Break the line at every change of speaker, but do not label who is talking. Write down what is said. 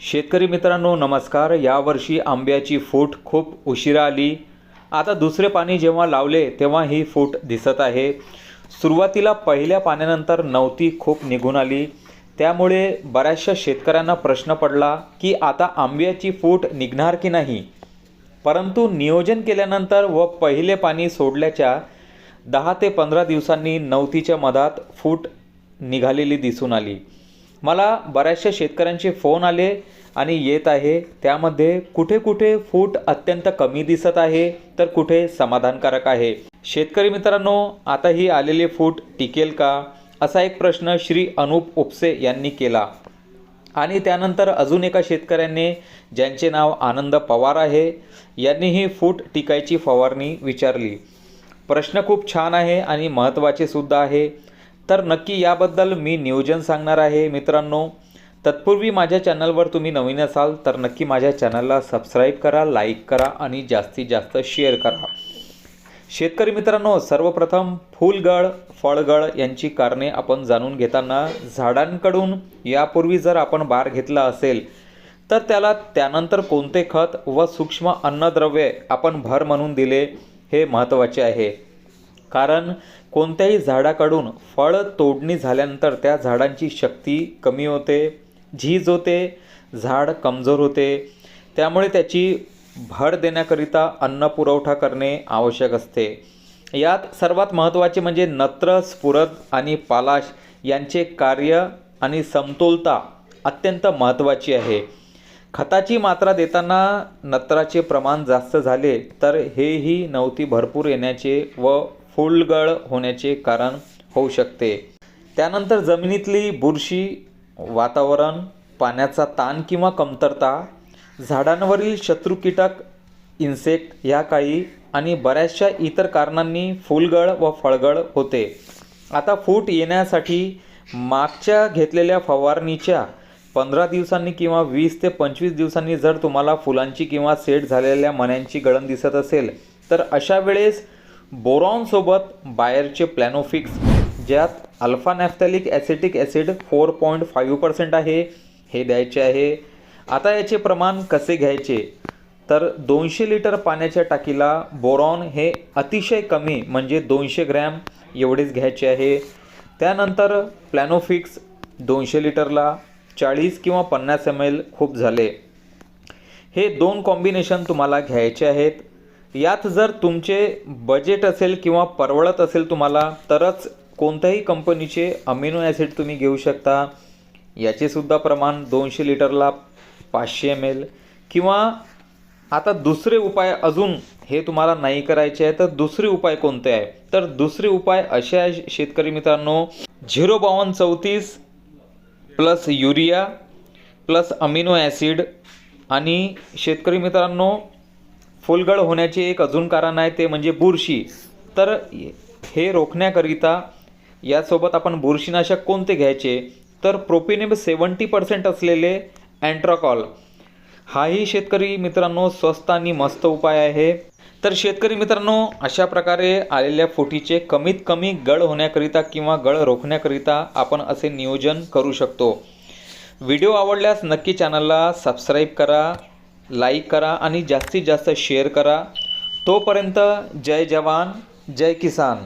शेतकरी मित्रांनो नमस्कार. यावर्षी आंब्याची फूट खूप उशिरा आली. आता दुसरे पाणी जेव्हा लावले तेव्हा ही फूट दिसत आहे. सुरुवातीला पहिल्या पाण्यानंतर नवती खूप निघून आली. त्यामुळे बऱ्याचशा शेतकऱ्यांना प्रश्न पडला की आता आंब्याची फूट निघणार की नाही? परंतु नियोजन केल्यानंतर व पहिले पाणी सोडल्याच्या दहा ते पंधरा दिवसांनी नवतीच्या मधात फूट निघालेली दिसून आली. मला बऱ्याचशा शेतकऱ्यांचे फोन आले आणि येत आहे. त्यामध्ये कुठे कुठे फूट अत्यंत कमी दिसत आहे तर कुठे समाधानकारक आहे. शेतकरी मित्रांनो आता ही आलेली फूट टिकेल का? असा एक प्रश्न श्री अनुप उपसे यांनी केला. आणि त्यानंतर अजून एका शेतकऱ्याने ज्यांचे नाव आनंद पवार आहे यांनी ही फूट टिकायची फवारणी विचारली. प्रश्न खूप छान आहे आणि महत्त्वाचे सुद्धा आहे. तर नक्की याबद्दल मी नियोजन सांगणार आहे. मित्रांनो तत्पूर्वी माझ्या चॅनलवर तुम्ही नवीन असाल तर नक्की माझ्या चॅनलला सबस्क्राईब करा लाईक करा आणि जास्तीत जास्त शेअर करा. शेतकरी मित्रांनो सर्वप्रथम फुलगळ फळगळ यांची कारणे आपण जाणून घेताना झाडांकडून यापूर्वी जर आपण बार घेतला असेल तर त्याला त्यानंतर कोणते खत व सूक्ष्म अन्नद्रव्ये आपण भर म्हणून दिले हे महत्त्वाचे आहे. कारण कोणत्याही झाडाकडून फळ तोडणी झाल्यानंतर त्या झाडांची शक्ती कमी होते झीज होते झाड कमजोर होते. त्यामुळे त्याची भर देण्याकरिता अन्न पुरवठा करणे आवश्यक असते. यात सर्वात महत्त्वाचे म्हणजे नत्र स्फुरद आणि पालाश यांचे कार्य आणि समतोलता अत्यंत महत्त्वाची आहे. खताची मात्रा देताना नत्राचे प्रमाण जास्त झाले तर हेही नवती भरपूर येण्याचे व फुलगळ होण्याचे कारण होऊ शकते. त्यानंतर जमिनीतली बुरशी वातावरण पाण्याचा ताण किंवा कमतरता झाडांवरील शत्रू कीटक इन्सेक्ट या काही आणि बऱ्याचशा इतर कारणांनी फुलगळ व फळगळ होते. आता फूट येण्यासाठी मागच्या घेतलेल्या फवारणीच्या पंधरा दिवसांनी किंवा वीस ते पंचवीस दिवसांनी जर तुम्हाला फुलांची किंवा सेट झालेल्या मण्यांची गळण दिसत असेल तर अशा वेळेस बोरॉनसोबत बायरचे प्लॅनोफिक्स ज्यात alpha naphthalic acetic acid four point five percent आहे हे द्यायचे आहे. आता याचे प्रमाण कसे घ्यायचे? तर दोनशे लिटर पाण्याच्या टाकीला बोरॉन हे अतिशय कमी म्हणजे दोनशे ग्रॅम एवढेच घ्यायचे आहे. त्यानंतर प्लॅनोफिक्स दोनशे लिटरला चाळीस किंवा पन्नास एम एल खूप झाले. हे दोन कॉम्बिनेशन तुम्हाला घ्यायचे आहेत. यात जर तुमचे बजेट असेल किंवा परवडत असेल तुम्हाला तरच कोणत्याही कंपनीचे अमिनो ॲसिड तुम्ही घेऊ शकता. याचेसुद्धा प्रमाण दोनशे लिटरला पाचशे एम एल किंवा आता दुसरे उपाय अजून हे तुम्हाला नाही करायचे आहे तर दुसरे उपाय कोणते आहे? तर दुसरे उपाय असे आहे शेतकरी मित्रांनो झिरो बावन्न चौतीस plus urea plus amino acid आणि शेतकरी मित्रांनो फुलगळ होण्याचे एक अजून कारण आहे ते म्हणजे बुरशी. तर हे रोखण्याकरिता यासोबत आपण बुरशीनाशक कोणते घ्यायचे? तर प्रोपिनेब सेवन्टी पर्सेंट असलेले अँट्राकॉल. हाही शेतकरी मित्रांनो स्वस्त आणि मस्त उपाय आहे. तर शेतकरी मित्रांनो अशा प्रकारे आलेल्या फुटीचे कमीत कमी गळ होण्याकरिता किंवा गळ रोखण्याकरिता आपण असे नियोजन करू शकतो. व्हिडिओ आवडल्यास नक्की चॅनलला सबस्क्राईब करा. लाईक करा आणि जास्तीत जास्त शेअर करा. तोपर्यंत जय जवान जय किसान.